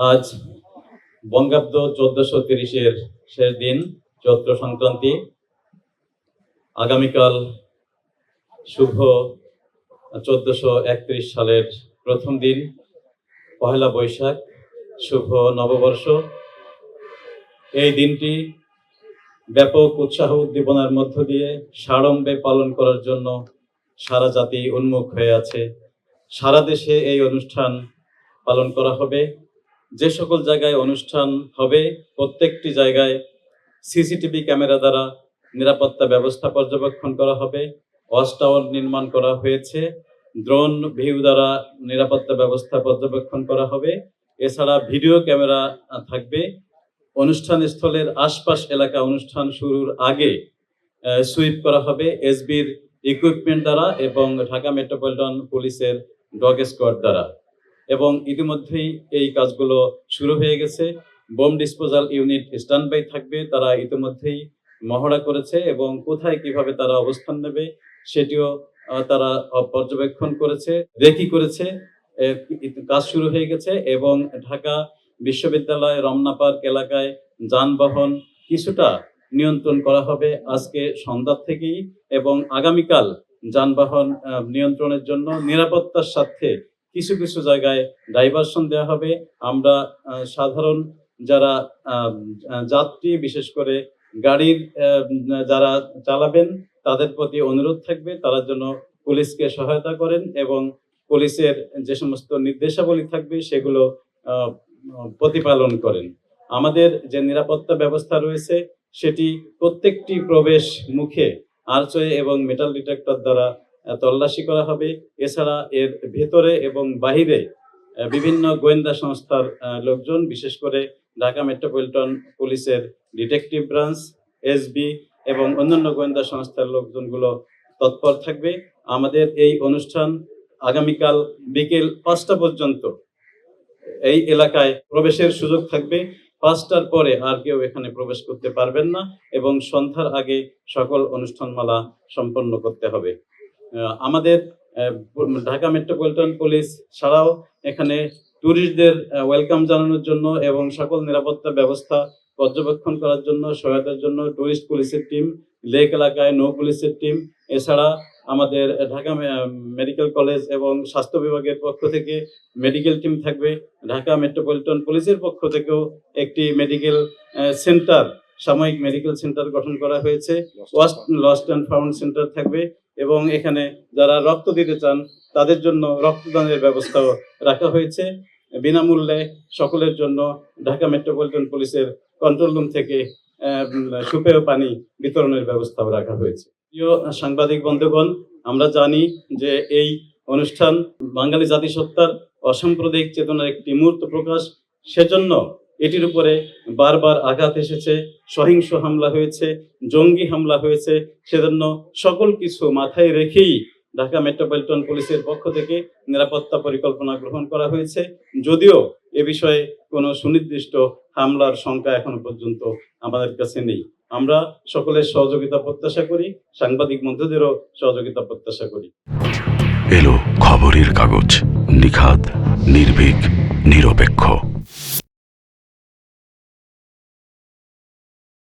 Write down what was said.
আজ বঙ্গাব্দ চোদ্দশো তিরিশের শেষ দিন, চৈত্র সংক্রান্তি। আগামীকাল শুভ চোদ্দশো একত্রিশ সালের প্রথম দিন, পহেলা বৈশাখ, শুভ নববর্ষ। এই দিনটি ব্যাপক উৎসাহ উদ্দীপনার মধ্য দিয়ে সাড়ম্বে পালন করার জন্য সারা জাতি উন্মুখ হয়ে আছে। সারা দেশে এই অনুষ্ঠান পালন করা হবে। যে সকল জায়গায় অনুষ্ঠান হবে, প্রত্যেকটি জায়গায় সিসিটিভি ক্যামেরা দ্বারা নিরাপত্তা ব্যবস্থা পর্যবেক্ষণ করা হবে, ওয়াচ টাওয়ার নির্মাণ করা হয়েছে, ড্রোন ভিউ দ্বারা নিরাপত্তা ব্যবস্থা পর্যবেক্ষণ করা হবে, এছাড়া ভিডিও ক্যামেরা থাকবে। অনুষ্ঠান স্থলের আশপাশ এলাকা অনুষ্ঠান শুরুর আগে সুইপ করা হবে এসবির ইকুইপমেন্ট দ্বারা এবং ঢাকা মেট্রোপলিটন পুলিশের ডগ স্কোয়াড দ্বারা। এবং ইতিমধ্যেই এই কাজগুলো শুরু হয়ে গেছে। Bomb disposal unit stand by থাকবে, তারা ইতিমধ্যেই মহড়া করেছে এবং কোথায় কীভাবে তারা অবস্থান নেবে সেটিও তারা পর্যবেক্ষণ করেছে রেকি করেছে। কাজ শুরু হয়ে গেছে এবং ঢাকা বিশ্ববিদ্যালয়, রমনা পার্ক এলাকায় যানবাহন কিছুটা নিয়ন্ত্রণ করা হবে আজকে সন্ধ্যা থেকেই এবং আগামীকাল যানবাহন নিয়ন্ত্রণের জন্য নিরাপত্তার স্বার্থে কিছু কিছু জায়গায় ডাইভারশন দেওয়া হবে। আমরা সাধারণ যারা যাত্রী, বিশেষ করে গাড়ির যারা চালাবেন, তাদের প্রতি অনুরোধ থাকবে। তারা যেন পুলিশকে সহায়তা করেন এবং পুলিশের যে সমস্ত নির্দেশাবলী থাকবে, সেগুলো প্রতিপালন করেন। আমাদের যে নিরাপত্তা ব্যবস্থা রয়েছে, সেটি প্রত্যেকটি প্রবেশ মুখে, আর্চওয়ে এবং মেটাল ডিটেক্টর দ্বারা তল্লাশি করা হবে। এছাড়া এর ভেতরে এবং বাহিরে বিভিন্ন গোয়েন্দা সংস্থার লোকজন, বিশেষ করে ঢাকা মেট্রোপলিটন পুলিশের ডিটেকটিভ ব্রাঞ্চ এসবি এবং অন্যান্য গোয়েন্দা সংস্থার লোকজনগুলো তৎপর থাকবে। আমাদের এই অনুষ্ঠান আগামীকাল বিকেল পাঁচটা পর্যন্ত এই এলাকায় প্রবেশের সুযোগ থাকবে। পাঁচটার পরে আর কেউ এখানে প্রবেশ করতে পারবেন না এবং সন্ধ্যার আগে সকল অনুষ্ঠানমালা সম্পন্ন করতে হবে। আমাদের আহ, ঢাকা মেট্রোপলিটন পুলিশ ছাড়াও এখানে ট্যুরিস্টদের ওয়েলকাম জানানোর জন্য এবং সকল নিরাপত্তা ব্যবস্থা পর্যবেক্ষণ করার জন্য সহায়তার জন্য ট্যুরিস্ট পুলিশের টিম লেক এলাকায় নৌ পুলিশের টিম এছাড়া আমাদের ঢাকা মেডিকেল কলেজ এবং স্বাস্থ্য বিভাগের পক্ষ থেকে মেডিকেল টিম থাকবে। ঢাকা মেট্রোপলিটন পুলিশের পক্ষ থেকেও একটি মেডিকেল সেন্টার সাময়িক মেডিকেল সেন্টার গঠন করা হয়েছে। লস্ট অ্যান্ড ফাউন্ড সেন্টার থাকবে। এবং এখানে যারা রক্ত দিতে চান, তাদের জন্য রক্তদানের ব্যবস্থাও রাখা হয়েছে। বিনামূল্যে সকলের জন্য ঢাকা মেট্রোপলিটন পুলিশের কন্ট্রোল রুম থেকে সুপেয় পানি বিতরণের ব্যবস্থাও রাখা হয়েছে। প্রিয় সাংবাদিক বন্ধুগণ, আমরা জানি যে এই অনুষ্ঠান বাঙালি জাতিসত্তার অসাম্প্রদায়িক চেতনার একটি মূর্ত প্রকাশ। সেজন্য এটির উপরে বারবার আঘাত এসেছে, সহিংস হামলা হয়েছে, জঙ্গি হামলা হয়েছে। সেজন্য সকল কিছু মাথায় রেখেই ঢাকা মেট্রোপলিটন পুলিশের পক্ষ থেকে নিরাপত্তা পরিকল্পনা গ্রহণ করা হয়েছে। যদিও এ বিষয়ে কোনো সুনির্দিষ্ট হামলার সংখ্যা এখনও পর্যন্ত আমাদের কাছে নেই। আমরা সকলের সহযোগিতা প্রত্যাশা করি, সাংবাদিক বন্ধুদেরও সহযোগিতা প্রত্যাশা করি। এলো খবরের কাগজ, নিখাদ, নির্ভীক, নিরপেক্ষ।